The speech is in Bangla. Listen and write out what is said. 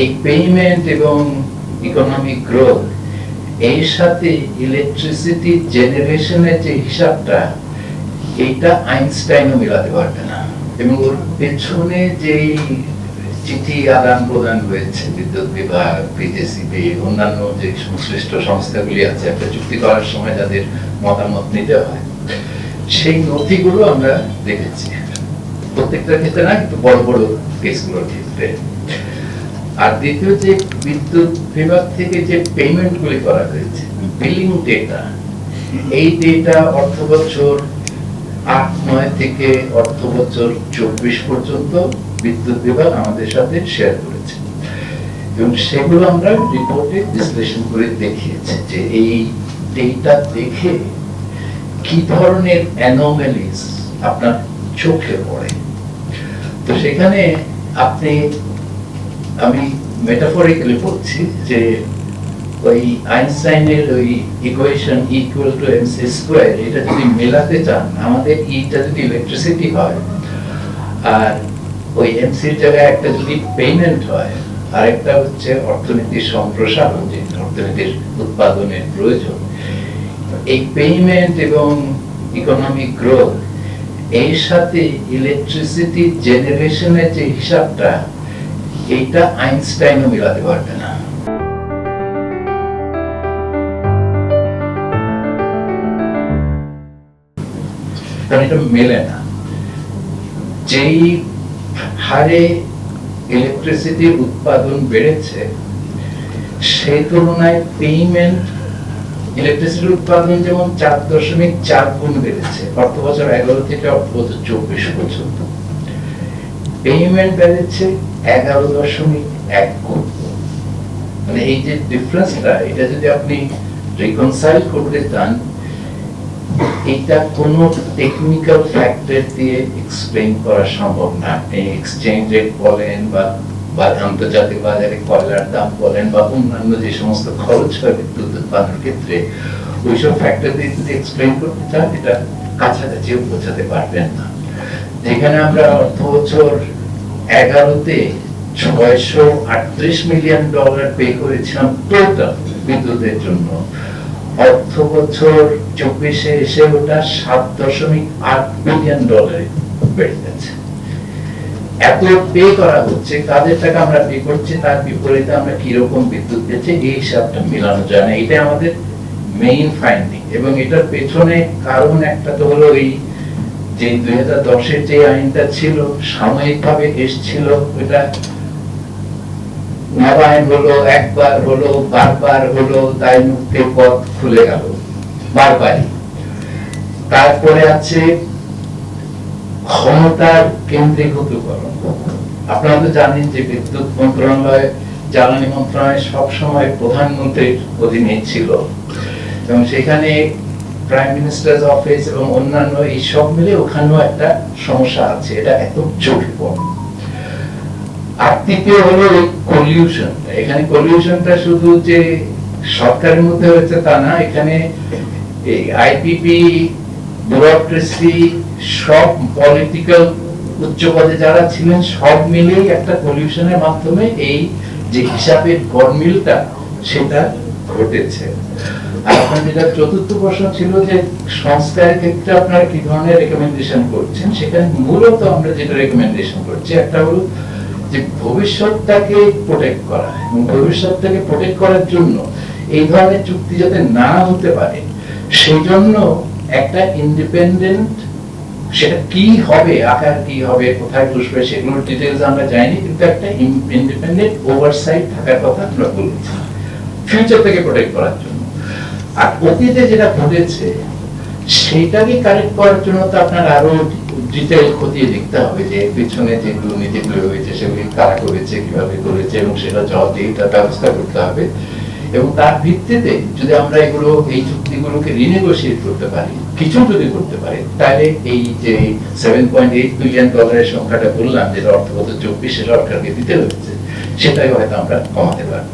এই পেমেন্ট এবং ইকোনমিক গ্রোথ এর সাথে ইলেকট্রিসিটি জেনারেশনের যে হিসাবটা, এইটা আইনস্টাইনও মেলাতে পারবে না। এবং ওর পেছনে যেই চিঠি আদান প্রদান হয়েছে বিদ্যুৎ বিভাগ বিজেসিবি অন্যান্য যে সংশ্লিষ্ট সংস্থাগুলি আছে, একটা চুক্তি করার সময় যাদের মতামত নিতে হয়, সেই নথিগুলো আমরা দেখেছি। প্রত্যেকটা ক্ষেত্রে না, কিন্তু বড় বড় কেসগুলোর ক্ষেত্রে। আর দ্বিতীয় যে বিদ্যুৎ বিভাগ থেকে যে পেমেন্ট গুলি করা হয়েছে বিলিং ডেটা এই ডেটা অর্থ বছর আট নয় থেকে অর্থ বছর চব্বিশ পর্যন্ত বিদ্যুৎ বিভাগ আমাদের সাথে শেয়ার করেছে। এবং সেগুলো আমরা রিপোর্টে বিশ্লেষণ করে দেখিয়েছি যে এই ডেটা দেখে কি ধরনের অ্যানোমালিস আপনার চোখে পড়ে। তো সেখানে আপনি আমি মেটাফরিক্যালি বলছি যে ওই আইনস্টাইনের ওই equation equal to M C square এটা যদি মেলাতে চান, আমাদের ইটা যদি ইলেকট্রিসিটি হয়, আর ওই এম সির জায়গায় একটা যদি পেমেন্ট হয়, আরেকটা হচ্ছে অর্থনীতির সম্প্রসারণ, যে অর্থনীতির উৎপাদনের প্রয়োজন। এই পেমেন্ট এবং ইকোনমিক গ্রোথ এর সাথে ইলেকট্রিসিটি জেনারেশনের যে হিসাবটা এইটা আইনস্টাইনও মেলাতে পারবে না। কারণ এটা মেলে না। যেই হারে ইলেকট্রিসিটির উৎপাদন বেড়েছে, সেই তুলনায় পেমেন্ট ইলেকট্রিসিটির উৎপাদন যেমন চার দশমিক চার গুণ বেড়েছে অর্থ বছর এগারো থেকে অর্থ বছর চব্বিশ পর্যন্ত পেমেন্ট বেড়েছে এগারো দশমিক এক গুণ মানে এই যে ডিফারেন্সটা এটা যদি আপনি রিকনসাইল করতে চান, এটা কোনো টেকনিক্যাল ফ্যাক্টর দিয়ে এক্সপ্লেইন করা সম্ভব না। আপনি এক্সচেঞ্জ রেট বলেন বা বা আন্তর্জাতিক বাজারে কয়লার দাম বলেন বা অন্যান্য যে সমস্ত খরচ হয় বিদ্যুৎ উৎপাদনের ক্ষেত্রে, ওইসব ফ্যাক্টর দিয়ে যদি এক্সপ্লেন করতে চান, এটা কাছাকাছিও বোঝাতে পারবেন না। যেখানে আমরা অর্থ বছর এগারোতে ছয়শো আটত্রিশ মিলিয়ন ডলার পে করেছিলাম টোটাল বিদ্যুতের জন্য। অর্থ বছর চব্বিশে এসে ওটা সাত দশমিক আট বিলিয়ন ডলারে বেড়ে গেছে। এত পে করা হচ্ছে, কাদের টাকা আমরা পে করছি তার বিপরীতে আমরা কীরকম বিদ্যুৎ পেয়েছি, এই হিসাবটা মেলানো যায় না। এটা আমাদের মেইন ফাইন্ডিং এবং এটার পেছনে কারণ একটা তো হলো এই যে দুই হাজার দশের যে আইনটা ছিল, সাময়িকভাবে এসছিল এটা নবায়ন হলো, একবার হলো, বারবার হলো, তাই মুক্তি পথ খুলে গেল বারবারই তারপরে আছে ক্ষমতার কেন্দ্রীভূতকরণ। আপনারা তো জানেন যে বিদ্যুৎ মন্ত্রণালয়, জ্বালানি মন্ত্রণালয় সবসময় প্রধানমন্ত্রীর অধীনে ছিল। এবং সেখানে প্রাইম মিনিস্টার অফিস এবং অন্যান্য এই সব মিলে ওখানেও একটা সমস্যা আছে। এটা আর তৃতীয় হলো কলিউশন এখানে কলিউশনটা শুধু যে সরকারের মধ্যে হয়েছে তা না, এখানে এই আইপিপি ব্যুরোক্রেসি সব পলিটিক্যাল উচ্চ পদে যারা ছিলেন, সব মিলেই একটা কলিউশনের মাধ্যমে এই যে হিসাবের গরমিলটা সেটা ঘটেছে। আপনার যেটা চতুর্থ প্রশ্ন ছিল যে সংস্কারের ক্ষেত্রে কি ধরনের রেকমেন্ডেশন করছেন? সেখানে মূলত আমরা যেটা রেকমেন্ডেশন করছি, একটা হলো যে ভবিষ্যৎটাকে প্রোটেক্ট করা। এবং ভবিষ্যৎটাকে প্রোটেক্ট করার জন্য এই ধরনের চুক্তি যাতে না হতে পারে সেই জন্য একটা ইন্ডিপেন্ডেন্ট সেটা কি হবে, আকার কি হবে, কোথায় বসবে সেগুলোর ডিটেলস আমরা জানি কিন্তু একটা ইন্ডিপেন্ডেন্ট ওভারসাইট থাকার কথা আমরা বলেছি। ফিউচার থেকে প্রোটেক্ট করার জন্য। আর অতীতে যেটা ঘটেছে, সেটাকে কারেক্ট করার জন্য তো আপনার আরও ডিটেল খতিয়ে দেখতে হবে যে পিছনে যে দুর্নীতিগুলো হয়েছে সেগুলি কারা করেছে, কীভাবে করেছে, এবং সেটা ব্যবস্থা করতে হবে। এবং তার ভিত্তিতে যদি আমরা এগুলো, এই চুক্তিগুলোকে রিনেগোসিয়েট করতে পারি, কিছু যদি করতে পারি, তাহলে এই যে সেভেন পয়েন্ট এইট বিলিয়ন ডলারের সংখ্যাটা বললাম, যেটা অর্থগত চব্বিশে সরকারকে দিতে হচ্ছে সেটাই হয়তো আমরা কমাতে পারব।